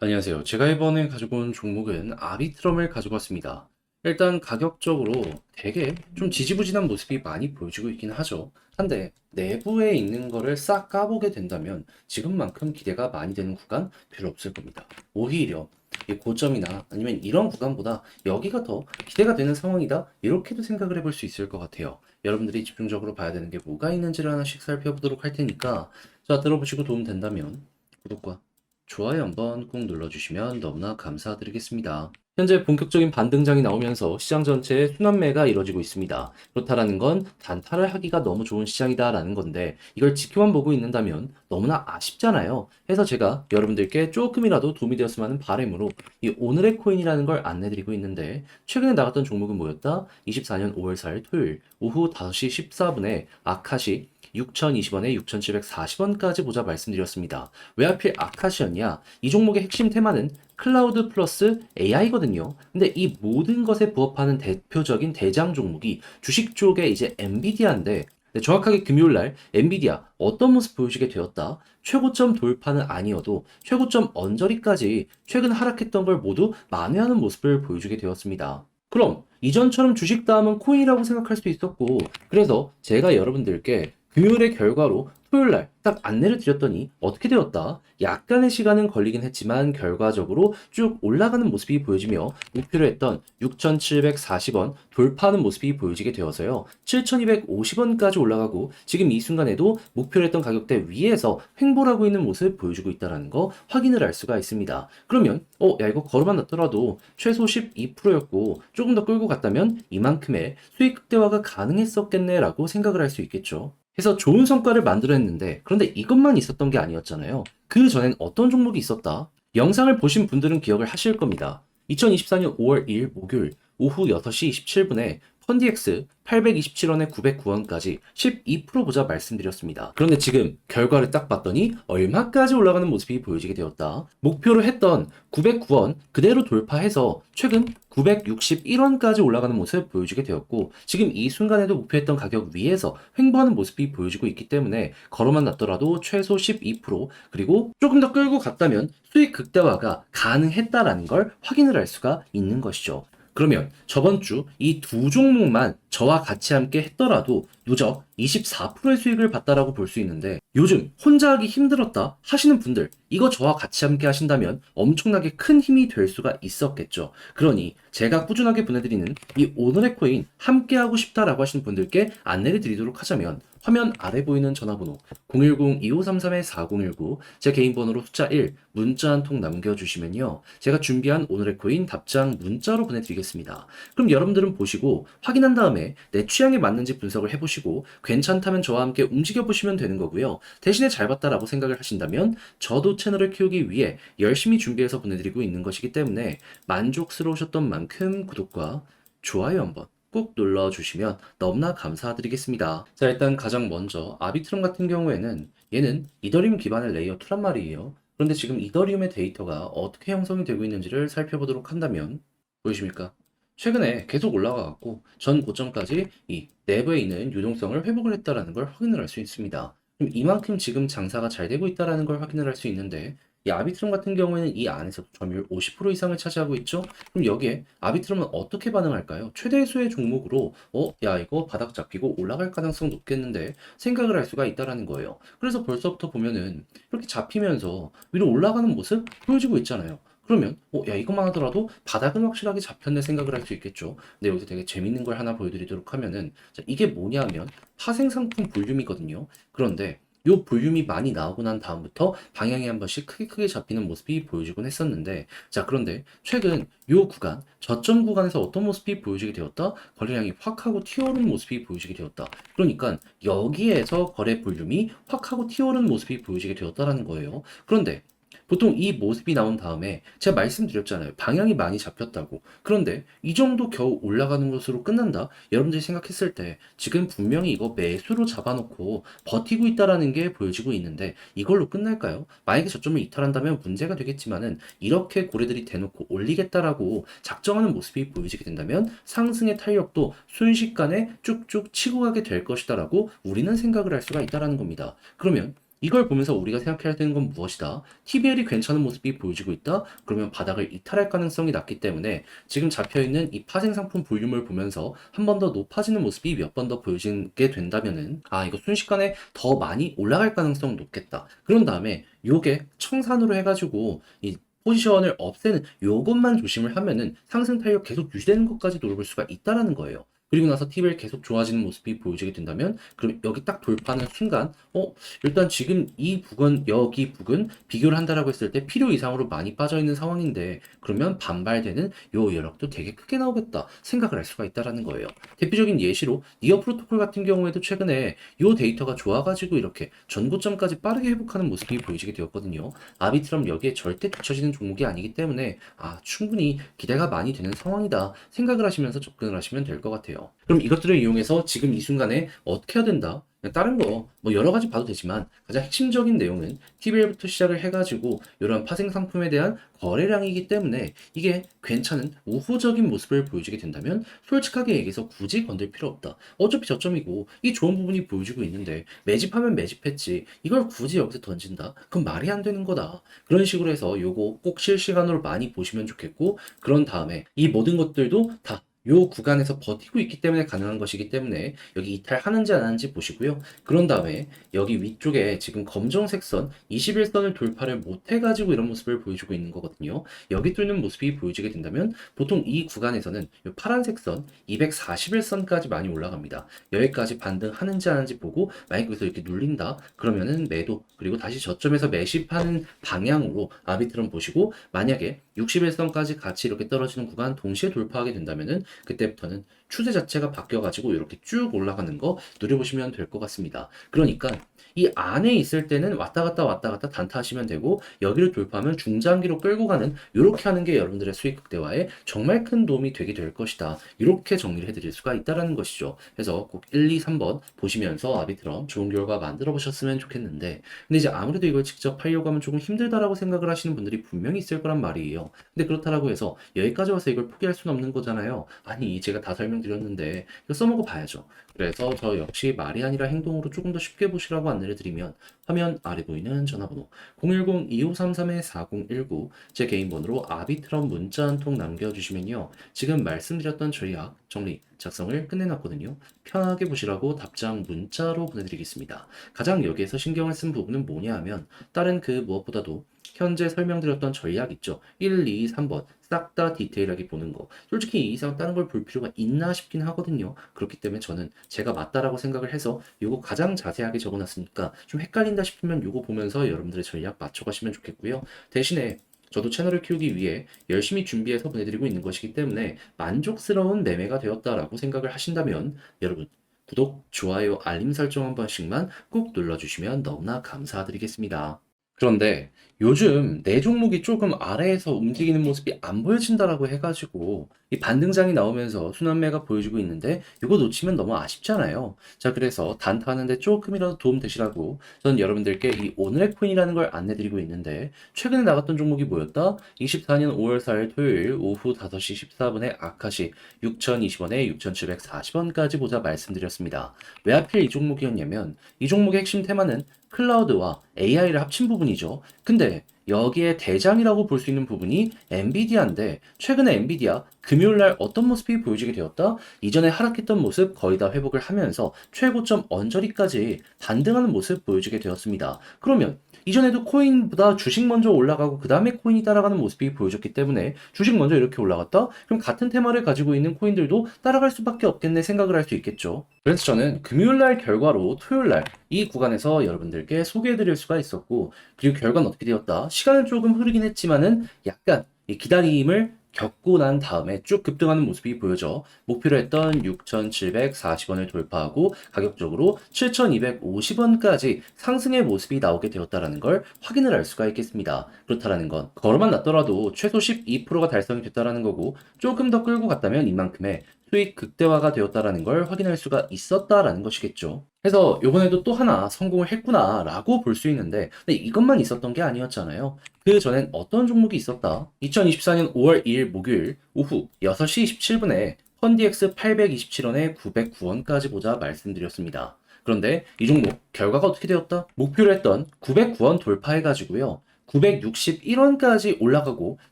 안녕하세요. 제가 이번에 가지고 온 종목은 아비트럼을 가지고 왔습니다. 일단 가격적으로 되게 좀 지지부진한 모습이 많이 보여지고 있긴 하죠. 한데 내부에 있는 거를 싹 까보게 된다면 지금만큼 기대가 많이 되는 구간 별로 없을 겁니다. 오히려 이 고점이나 아니면 이런 구간보다 여기가 더 기대가 되는 상황이다. 이렇게도 생각을 해볼 수 있을 것 같아요. 여러분들이 집중적으로 봐야 되는 게 뭐가 있는지를 하나씩 살펴보도록 할 테니까 자 들어보시고 도움 된다면 구독과 좋아요 한번 꼭 눌러주시면 너무나 감사드리겠습니다. 현재 본격적인 반등장이 나오면서 시장 전체에 순환매가 이뤄지고 있습니다. 그렇다라는 건 단타를 하기가 너무 좋은 시장이다라는 건데 이걸 지켜만 보고 있는다면 너무나 아쉽잖아요. 해서 제가 여러분들께 조금이라도 도움이 되었으면 하는 바람으로 이 오늘의 코인이라는 걸 안내드리고 있는데 최근에 나갔던 종목은 뭐였다? 24년 5월 4일 토요일 오후 5시 14분에 아카시 6,020원에 6,740원까지 보자 말씀드렸습니다. 왜 하필 아카시였냐? 이 종목의 핵심 테마는 클라우드 플러스 AI거든요. 근데 이 모든 것에 부합하는 대표적인 대장 종목이 주식 쪽에 이제 엔비디아인데 네, 정확하게 금요일 날 엔비디아 어떤 모습 보여주게 되었다. 최고점 돌파는 아니어도 최고점 언저리까지 최근 하락했던 걸 모두 만회하는 모습을 보여주게 되었습니다. 그럼 이전처럼 주식 다음은 코인이라고 생각할 수 있었고 그래서 제가 여러분들께 금요일의 결과로 토요일 날 딱 안내를 드렸더니 어떻게 되었다? 약간의 시간은 걸리긴 했지만 결과적으로 쭉 올라가는 모습이 보여지며 목표로 했던 6,740원 돌파하는 모습이 보여지게 되어서요. 7,250원까지 올라가고 지금 이 순간에도 목표로 했던 가격대 위에서 횡보하고 있는 모습 보여주고 있다는 거 확인을 할 수가 있습니다. 그러면 어, 야 이거 걸어만 놨더라도 최소 12%였고 조금 더 끌고 갔다면 이만큼의 수익 극대화가 가능했었겠네라고 생각을 할 수 있겠죠. 해서 좋은 성과를 만들어냈는데 그런데 이것만 있었던 게 아니었잖아요. 그 전엔 어떤 종목이 있었다? 영상을 보신 분들은 기억을 하실 겁니다. 2024년 5월 2일 목요일 오후 6시 27분에 펀디엑스 827원에 909원까지 12% 보자 말씀드렸습니다. 그런데 지금 결과를 딱 봤더니 얼마까지 올라가는 모습이 보여지게 되었다. 목표로 했던 909원 그대로 돌파해서 최근 961원까지 올라가는 모습 보여주게 되었고 지금 이 순간에도 목표했던 가격 위에서 횡보하는 모습이 보여지고 있기 때문에 걸어만 놨더라도 최소 12% 그리고 조금 더 끌고 갔다면 수익 극대화가 가능했다라는 걸 확인을 할 수가 있는 것이죠. 그러면 저번 주 이 두 종목만 저와 같이 함께 했더라도 누적 24%의 수익을 봤다라고 볼 수 있는데 요즘 혼자 하기 힘들었다 하시는 분들 이거 저와 같이 함께 하신다면 엄청나게 큰 힘이 될 수가 있었겠죠. 그러니 제가 꾸준하게 보내드리는 이 오늘의 코인 함께 하고 싶다라고 하시는 분들께 안내를 드리도록 하자면 화면 아래 보이는 전화번호 010-2533-4019 제 개인 번호로 숫자 1 문자 한 통 남겨주시면요. 제가 준비한 오늘의 코인 답장 문자로 보내드리겠습니다. 그럼 여러분들은 보시고 확인한 다음에 내 취향에 맞는지 분석을 해보시고 괜찮다면 저와 함께 움직여보시면 되는 거고요. 대신에 잘 봤다라고 생각을 하신다면 저도 채널을 키우기 위해 열심히 준비해서 보내드리고 있는 것이기 때문에 만족스러우셨던 만큼 구독과 좋아요 한번 꼭 눌러주시면 너무나 감사드리겠습니다. 자, 일단 가장 먼저 아비트럼 같은 경우에는 얘는 이더리움 기반의 레이어 2란 말이에요. 그런데 지금 이더리움의 데이터가 어떻게 형성이 되고 있는지를 살펴보도록 한다면 보이십니까? 최근에 계속 올라가갖고 전 고점까지 이 내부에 있는 유동성을 회복을 했다라는 걸 확인을 할 수 있습니다. 이만큼 지금 장사가 잘 되고 있다라는 걸 확인을 할 수 있는데 이 아비트럼 같은 경우에는 이 안에서 점유율 50% 이상을 차지하고 있죠. 그럼 여기에 아비트럼은 어떻게 반응할까요? 최대수의 종목으로 어, 야 이거 바닥 잡히고 올라갈 가능성 높겠는데 생각을 할 수가 있다라는 거예요. 그래서 벌써부터 보면은 이렇게 잡히면서 위로 올라가는 모습 보여지고 있잖아요. 그러면 어, 야 이것만 하더라도 바닥은 확실하게 잡혔네 생각을 할 수 있겠죠. 근데 여기서 되게 재밌는 걸 하나 보여드리도록 하면은 자, 이게 뭐냐면 파생 상품 볼륨이거든요. 그런데 요 볼륨이 많이 나오고 난 다음부터 방향이 한 번씩 크게 크게 잡히는 모습이 보여지곤 했었는데 자 그런데 최근 요 구간 저점 구간에서 어떤 모습이 보여지게 되었다? 거래량이 확 하고 튀어오르는 모습이 보여지게 되었다. 그러니까 여기에서 거래 볼륨이 확 하고 튀어오르는 모습이 보여지게 되었다라는 거예요. 그런데 보통 이 모습이 나온 다음에 제가 말씀드렸잖아요. 방향이 많이 잡혔다고. 그런데 이 정도 겨우 올라가는 것으로 끝난다? 여러분들이 생각했을 때 지금 분명히 이거 매수로 잡아놓고 버티고 있다라는 게 보여지고 있는데 이걸로 끝날까요? 만약에 저점을 이탈한다면 문제가 되겠지만은 이렇게 고래들이 대놓고 올리겠다라고 작정하는 모습이 보여지게 된다면 상승의 탄력도 순식간에 쭉쭉 치고 가게 될 것이다라고 우리는 생각을 할 수가 있다라는 겁니다. 그러면 이걸 보면서 우리가 생각해야 되는 건 무엇이다? TBL이 괜찮은 모습이 보여지고 있다? 그러면 바닥을 이탈할 가능성이 낮기 때문에 지금 잡혀있는 이 파생 상품 볼륨을 보면서 한 번 더 높아지는 모습이 몇 번 더 보여지게 된다면은 아 이거 순식간에 더 많이 올라갈 가능성 높겠다. 그런 다음에 요게 청산으로 해가지고 이 포지션을 없애는 요것만 조심을 하면은 상승 탄력 계속 유지되는 것까지 노려볼 수가 있다라는 거예요. 그리고 나서 TV를 계속 좋아지는 모습이 보여지게 된다면 그럼 여기 딱 돌파하는 순간 어 일단 지금 이 부근 여기 부근 비교를 한다라고 했을 때 필요 이상으로 많이 빠져 있는 상황인데 그러면 반발되는 요 여력도 되게 크게 나오겠다 생각을 할 수가 있다라는 거예요. 대표적인 예시로 니어 프로토콜 같은 경우에도 최근에 요 데이터가 좋아가지고 이렇게 전고점까지 빠르게 회복하는 모습이 보여지게 되었거든요. 아비트럼 여기에 절대 뒤처지는 종목이 아니기 때문에 아 충분히 기대가 많이 되는 상황이다 생각을 하시면서 접근을 하시면 될 것 같아요. 그럼 이것들을 이용해서 지금 이 순간에 어떻게 해야 된다? 다른 거 뭐 여러 가지 봐도 되지만 가장 핵심적인 내용은 TBL부터 시작을 해가지고 이런 파생 상품에 대한 거래량이기 때문에 이게 괜찮은 우호적인 모습을 보여주게 된다면 솔직하게 얘기해서 굳이 건들 필요 없다. 어차피 저점이고 이 좋은 부분이 보여주고 있는데 매집하면 매집했지 이걸 굳이 여기서 던진다? 그건 말이 안 되는 거다. 그런 식으로 해서 요거 꼭 실시간으로 많이 보시면 좋겠고 그런 다음에 이 모든 것들도 다 요 구간에서 버티고 있기 때문에 가능한 것이기 때문에 여기 이탈하는지 안 하는지 보시고요. 그런 다음에 여기 위쪽에 지금 검정색 선 21선을 돌파를 못 해가지고 이런 모습을 보여주고 있는 거거든요. 여기 뚫는 모습이 보여지게 된다면 보통 이 구간에서는 요 파란색 선 241선까지 많이 올라갑니다. 여기까지 반등하는지 안 하는지 보고 만약 여기서 이렇게 눌린다 그러면은 매도 그리고 다시 저점에서 매집하는 방향으로 아비트럼 보시고 만약에 61선까지 같이 이렇게 떨어지는 구간 동시에 돌파하게 된다면은 그때부터는 추세 자체가 바뀌어가지고 이렇게 쭉 올라가는 거 누려보시면 될 것 같습니다. 그러니까 이 안에 있을 때는 왔다 갔다 왔다 갔다 단타하시면 되고 여기를 돌파하면 중장기로 끌고 가는 이렇게 하는 게 여러분들의 수익 극대화에 정말 큰 도움이 되게 될 것이다. 이렇게 정리를 해드릴 수가 있다라는 것이죠. 그래서 꼭 1, 2, 3번 보시면서 아비트럼 좋은 결과 만들어 보셨으면 좋겠는데 근데 이제 아무래도 이걸 직접 하려고 하면 조금 힘들다라고 생각을 하시는 분들이 분명히 있을 거란 말이에요. 근데 그렇다라고 해서 여기까지 와서 이걸 포기할 수는 없는 거잖아요. 아니 제가 다 설명 드렸는데 이거 써먹어 봐야죠. 그래서 저 역시 말이 아니라 행동으로 조금 더 쉽게 보시라고 안내를 드리면 화면 아래 보이는 전화번호 010-2533-4019 제 개인 번호로 아비트럼 문자 한 통 남겨주시면요. 지금 말씀드렸던 전략 정리 작성을 끝내놨거든요. 편하게 보시라고 답장 문자로 보내드리겠습니다. 가장 여기에서 신경을 쓴 부분은 뭐냐 하면 다른 그 무엇보다도 현재 설명드렸던 전략 있죠. 1, 2, 3번 싹 다 디테일하게 보는 거. 솔직히 이 이상 다른 걸 볼 필요가 있나 싶긴 하거든요. 그렇기 때문에 저는 제가 맞다라고 생각을 해서 요거 가장 자세하게 적어놨으니까 좀 헷갈린다 싶으면 요거 보면서 여러분들의 전략 맞춰가시면 좋겠고요. 대신에 저도 채널을 키우기 위해 열심히 준비해서 보내드리고 있는 것이기 때문에 만족스러운 매매가 되었다라고 생각을 하신다면 여러분 구독, 좋아요, 알림 설정 한 번씩만 꼭 눌러주시면 너무나 감사드리겠습니다. 그런데 요즘 내 종목이 조금 아래에서 움직이는 모습이 안 보여진다라고 해가지고 이 반등장이 나오면서 순환매가 보여지고 있는데 이거 놓치면 너무 아쉽잖아요. 자, 그래서 단타하는데 조금이라도 도움 되시라고 저는 여러분들께 이 오늘의 코인이라는 걸 안내드리고 있는데 최근에 나갔던 종목이 뭐였다? 24년 5월 4일 토요일 오후 5시 14분에 아카시 6,020원에 6,740원까지 보자 말씀드렸습니다. 왜 하필 이 종목이었냐면 이 종목의 핵심 테마는 클라우드와 AI를 합친 부분이죠. 근데 여기에 대장이라고 볼 수 있는 부분이 엔비디아인데 최근에 엔비디아 금요일날 어떤 모습이 보여지게 되었다? 이전에 하락했던 모습 거의 다 회복을 하면서 최고점 언저리까지 반등하는 모습 보여지게 되었습니다. 그러면 이전에도 코인보다 주식 먼저 올라가고 그 다음에 코인이 따라가는 모습이 보여졌기 때문에 주식 먼저 이렇게 올라갔다? 그럼 같은 테마를 가지고 있는 코인들도 따라갈 수밖에 없겠네 생각을 할 수 있겠죠. 그래서 저는 금요일날 결과로 토요일날 이 구간에서 여러분들께 소개해드릴 수가 있었고 그리고 결과는 어떻게 되었다? 시간은 조금 흐르긴 했지만은 약간 이 기다림을 겪고 난 다음에 쭉 급등하는 모습이 보여져 목표로 했던 6,740원을 돌파하고 가격적으로 7,250원까지 상승의 모습이 나오게 되었다라는 걸 확인을 할 수가 있겠습니다. 그렇다라는 건 걸어만 놨더라도 최소 12%가 달성이 됐다라는 거고 조금 더 끌고 갔다면 이만큼의 수익 극대화가 되었다라는 걸 확인할 수가 있었다라는 것이겠죠. 그래서 이번에도 또 하나 성공을 했구나라고 볼 수 있는데 근데 이것만 있었던 게 아니었잖아요. 그 전엔 어떤 종목이 있었다? 2024년 5월 2일 목요일 오후 6시 27분에 펀디엑스 827원에 909원까지 보자 말씀드렸습니다. 그런데 이 종목 결과가 어떻게 되었다? 목표로 했던 909원 돌파해가지고요. 961원까지 올라가고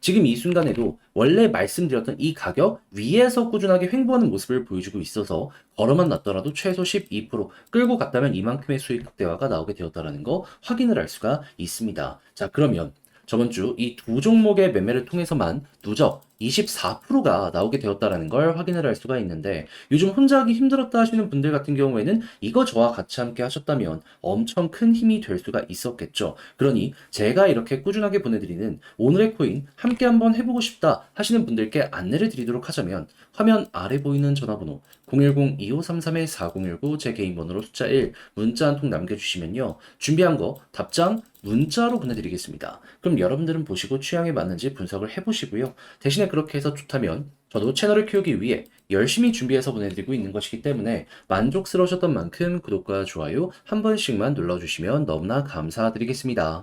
지금 이 순간에도 원래 말씀드렸던 이 가격 위에서 꾸준하게 횡보하는 모습을 보여주고 있어서 걸어만 놨더라도 최소 12% 끌고 갔다면 이만큼의 수익 극대화가 나오게 되었다는 거 확인을 할 수가 있습니다. 자 그러면 저번 주 이 두 종목의 매매를 통해서만 누적 24%가 나오게 되었다는 걸 확인을 할 수가 있는데 요즘 혼자 하기 힘들었다 하시는 분들 같은 경우에는 이거 저와 같이 함께 하셨다면 엄청 큰 힘이 될 수가 있었겠죠. 그러니 제가 이렇게 꾸준하게 보내드리는 오늘의 코인 함께 한번 해보고 싶다 하시는 분들께 안내를 드리도록 하자면 화면 아래 보이는 전화번호 010-2533-4019 제 개인 번호로 숫자 1 문자 한 통 남겨주시면요. 준비한 거 답장 문자로 보내드리겠습니다. 그럼 여러분들은 보시고 취향에 맞는지 분석을 해보시고요. 대신에 그렇게 해서 좋다면 저도 채널을 키우기 위해 열심히 준비해서 보내드리고 있는 것이기 때문에 만족스러우셨던 만큼 구독과 좋아요 한 번씩만 눌러주시면 너무나 감사드리겠습니다.